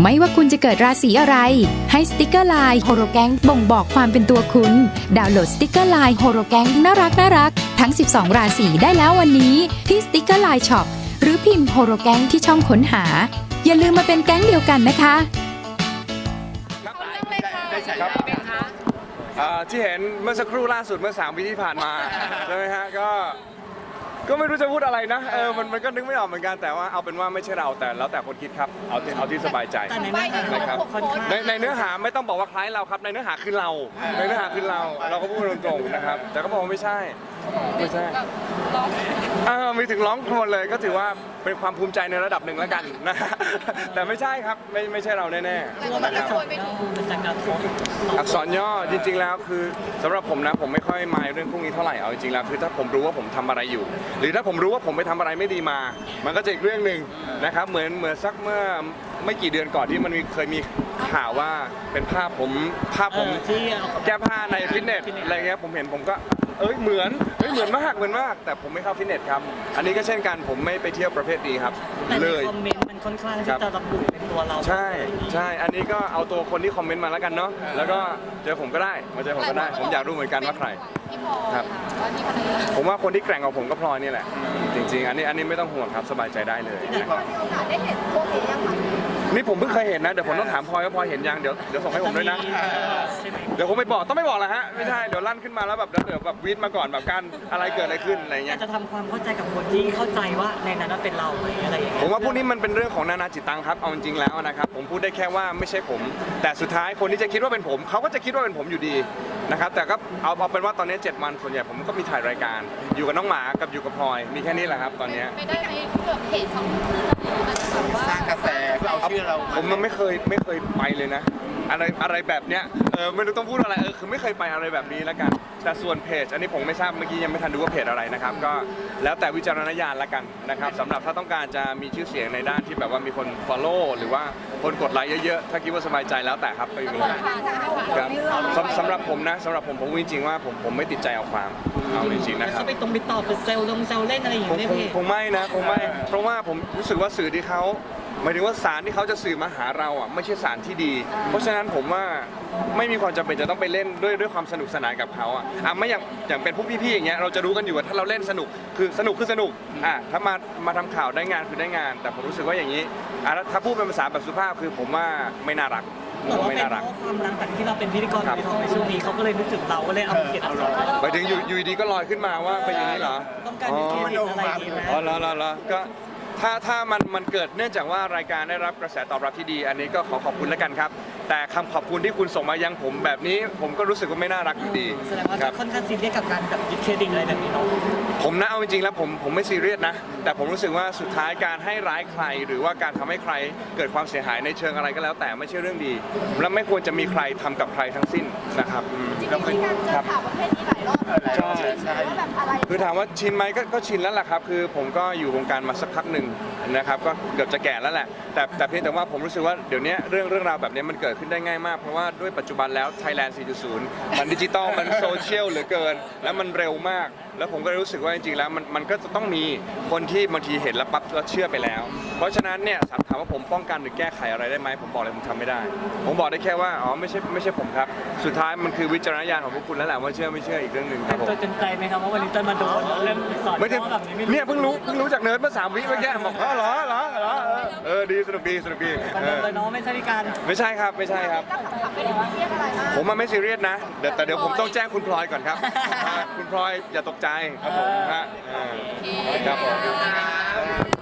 ไม่ว่าคุณจะเกิดราศีอะไร ให้สติกเกอร์ไลน์โฮโรแกงบ่งบอกความเป็นตัวคุณ ดาวน์โหลดสติกเกอร์ไลน์โฮโรแกงน่ารักน่ารักทั้ง 12 ราศีได้แล้ววันนี้ที่สติกเกอร์ไลน์ช็อปหรือพิมพ์โฮโรแกงที่ช่องค้นหา อย่าลืมมาเป็นแก๊งเดียวกันนะคะครับอ่าที่เห็นเมื่อสักครู่ล่าสุดเมื่อ 3 วิที่ผ่านมาใช่ไหมฮะก็ ก็ไม่รู้จะพูดอะไรนะเออมันมันก็นึกไม่ออกเหมือนกันแต่ว่าเอาเป็นว่าไม่ใช่เราแต่แล้วแต่คนคิดครับเอาที่เอาที่สบายใจ แต่ในเนื้อหานะครับค่อนข้างในในเนื้อหาไม่ต้องบอกว่าคล้ายเราครับ ในเนื้อหาคือเรา ในเนื้อหาคือเรา เราก็พูดตรงๆนะครับ แต่ก็บอกว่าไม่ใช่ ไม่ใช่อ่ามีถึงร้องคนเลยก็ถือว่า เป็นความภูมิใจในระดับหนึ่งแล้วกันนะแต่ไม่ใช่ครับไม่ไม่ใช่เราแน่ๆ ตัวมันนะอักคษรับรย่อมันจะกระทบอักษรย่อจริง ๆ แล้วคือสำหรับผมนะผมไม่ค่อยมายเรื่องพวกนี้เท่าไหร่เอาจริงๆแล้วคือถ้าผมรู้ว่าผมทำอะไรอยู่ หรือถ้าผมรู้ว่าผมไปทำอะไรไม่ดีมา มันก็จะอีกเรื่องหนึ่งนะครับเหมือนเหมือนสักเมื่อไม่กี่เดือนก่อนที่มันมีเคยมีข่าวว่าเป็นภาพผมภาพเอผมอที่เอา แก้ผ้าในฟิตเนสอะไรเงี้ยผมเห็นผมก็ เอ้ยเหมือนเอ้ยเหมือนมากเหมือนมาก แต่ผมไม่เข้าฟิตเนสครับ อันนี้ก็เช่นกันผมไม่ไปเที่ยวประเภทนี้ครับ แต่ในเลย คอมเมนต์มันค่อนข้างครัที่บจะระบุเป็นตัวเราใช่ใช่อันนี้ก็เอาตัวคนที่คอมเมนต์มาแล้วกันเนาะแล้วก็เจอผมก็ได้มาเจอผมก็ได้ ผมอยากรู้เหมือนกันว่าใคร พี่พลอยครับว่าที่ภรรยาผมว่าคนที่แกร่งกว่าผมก็พลอยนี่แหละ จริง ๆ อันนี้อันนี้ไม่ต้องห่วงครับสบายใจได้เลยนะครับมีโอกาสได้เห็นพวกนี้ยังคะนี่ผมเพิ่งเคยเห็นนะเดี๋ยวผมต้องถามพลอยว่าพลอยเห็นยังเดี๋ยวเดี๋ยวส่งให้ผมด้วยนะ ใช่ไหมเดี๋ยวผมไม่บอกต้องไม่บอกละฮะไม่ใช่เดี๋ยวลั่นขึ้นมาแล้วแบบเดี๋ยวเดี๋ยวแบบวีดมาก่อนแบบการอะไรเกิดอะไรขึ้นอะไรอเงี้ยายกจะทำความเข้าใจกับคนที่เข้าใจว่าในนั้นนะเป็นเราไหมอะไรอย่างเงี้ย ผมว่าพวกนี้มันเป็นเรื่องของนานาจิตตังครับเอาจริงๆแล้วนะครับผมพูดได้แค่ว่าไม่ใช่ผม แต่สุดท้ายคนที่จะคิดว่าเป็นผมเขาก็จะคิดว่าเป็นผมอยู่ดีนะครับแต่ก็เอาเอาเป็นว่าตอนนี้ 7 วันส่วนใหญ่ผมก็มีถ่ายรายการ อยู่กับน้องหมากับอยู่กับพลอยมีแค่นี้แหละครับตอนเนี้ยไม่ได้ไหมเกิดเหตุเขาอาจจะแบบว่า สร้างกระแสเพื่อเอาชื่อเราผมมันไม่เคยไม่เคยไปเลยนะ อะไรอะไรแบบเนี้ย เออไม่รู้ต้องพูดอะไรเออคือไม่เคยไปอะไรแบบนี้แล้วกัน แต่ส่วนเพจ อันนี้ผมไม่ทราบเมื่อกี้ยังไม่ทันดูว่าเพจอะไรนะครับ ก็แล้วแต่วิจารณญาณละกันนะครับสำหรับถ้าต้องการจะมีชื่อเสียงในด้านที่แบบว่ามีคน follow หรือว่าคนกดไลค์เยอะๆ ถ้าคิดว่าสบายใจแล้วแต่ครับก็อยู่เลยครับสำสำหรับผมนะสำหรับผมผมพูดจริงๆว่าผมผมไม่ติดใจเอาความเอาจริงๆนะครับเขาไปตรงไปตอบเป็นเซลล์ลงเซลล์เล่นอะไรอย่างคงเงี้ยคงพี่ คงไม่นะคงไม่เพราะว่าผมรู้สึกว่าสื่อที่เขา หมายถึงว่าสารที่เขาจะสื่อมาหาเราอะไม่ใช่สารที่ดี เพราะฉะนั้นผมว่าไม่มีความจำเป็นจะต้องไปเล่นด้วยด้วยความสนุกสนานกับเขาอะอะไม่อย่างอย่างเป็นพวกพี่ๆอย่างเงี้ยเราจะรู้กันอยู่ว่าถ้าเราเล่นสนุกคือสนุกคือสนุกอะถ้ามามาทำข่าวได้งานคือได้งาน แต่ผมรู้สึกว่าอย่างนี้อะแล้วถ้าพูดเป็นภาษาแบบสุภาพคือผมว่าไม่น่ารักผบอกมว่าว่าไม่เป็นน่าเพรักราะความดังจากที่เราเป็นพิธีกรครับในทองในช่วงนี้เขาก็เลยนึกถึงเราก็เลยเอาเกียรติอักษรหมายถึงอยู่อยู่ดีๆก็ลอยขึ้นมาว่าเป็นอย่างนี้เหรอ ต้องการมีเครดิตอะไรดีไหมอ๋อแล้วแล้วแล้วก็ ถ้าถ้ามันมันเกิดเนื่องจากว่ารายการได้รับกระแสตอบรับที่ดี อันนี้ก็ขอขอบคุณแล้วกันครับ แต่คำขอบคุณที่คุณส่งมายังผมแบบนี้ ผมก็รู้สึกว่าไม่น่ารักอยู่ดีแสดงว่าครับค่อนข้างซีเรียสกับการแบบยึดเครดิตอะไรแบบนี้เนาะ ผมนะเอาจริงๆแล้วผมผมไม่ซีเรียสนะ แต่ผมรู้สึกว่าสุดท้ายการให้ร้ายใคร หรือว่าการทำให้ใครเกิดความเสียหายในเชิงอะไรก็แล้ว แต่ไม่ใช่เรื่องดี และไม่ควรจะมีใครทำกับใครทั้งสิ้นนะครับอืมจริงๆมีการเจอข่าวประเภทนี้หลายรอบเลยใช่ใช่ว่าแบบอะไรคือถามว่าชินไหมก็ก็ชินแล้วแหละครับ คือผมก็อยู่วงการมาสักพักหนึ่งนะครับก็เกือบจะแก่แล้วแหละ แต่แต่เพียงแต่ว่าผมรู้สึกว่าเดี๋ยวนี้เรื่องเรื่องราวแบบนี้มันเกิดขึ้นได้ง่ายมาก เพราะว่าด้วยปัจจุบันแล้ว Thailand 4.0 มันดิจิตอลมันโซเชียลเหลือเกิน แล้วมันเร็วมาก แล้วผมก็เลยรู้สึกว่าจริงๆแล้วมันมันก็จะต้องมีคนที่บางทีเห็นแล้วปั๊บแล้วเชื่อไปแล้ว เพราะฉะนั้นเนี่ยถามว่าผมป้องกันหรือแก้ไขอะไรได้ไหมผมบอกเลยผมทำไม่ได้ ผมบอกได้แค่ว่าอ๋อไม่ใช่ไม่ใช่ผมครับ สุดท้ายมันคือวิจารณญาณของพวกคุณแล้วแหละว่าเชื่อไม่เชื่ออีกเรื่องหนึ่งคเป็รับนผมตัวจนใจไหมครับว่าวันนี้จะมาโดนเรื่องสอนไม่ได้ย่อแบบนี้ไม่เนี่ยเพิ่งรู้เพิ่งรู้จากเนิร์ดเมื่อสามวิเมื่อกี้บอกอ๋อเหรอเหรอเหรอเออเออดีสนุกดีสนุกดีมันเอโดนอเลยเนาะไม่ใช่พิการ ไม่ใช่ครับไม่ใช่ครับก็ขับๆไม่ได้ซีเรียสอะไรมาก ผมมันไม่ซีเรียสนะเดี๋ยวแต่เดี๋ยวผมต้องแจ้งคุณพลอยก่อนครับอ่าคุณพลอยอย่าตกใจครับผมฮะเออครับผม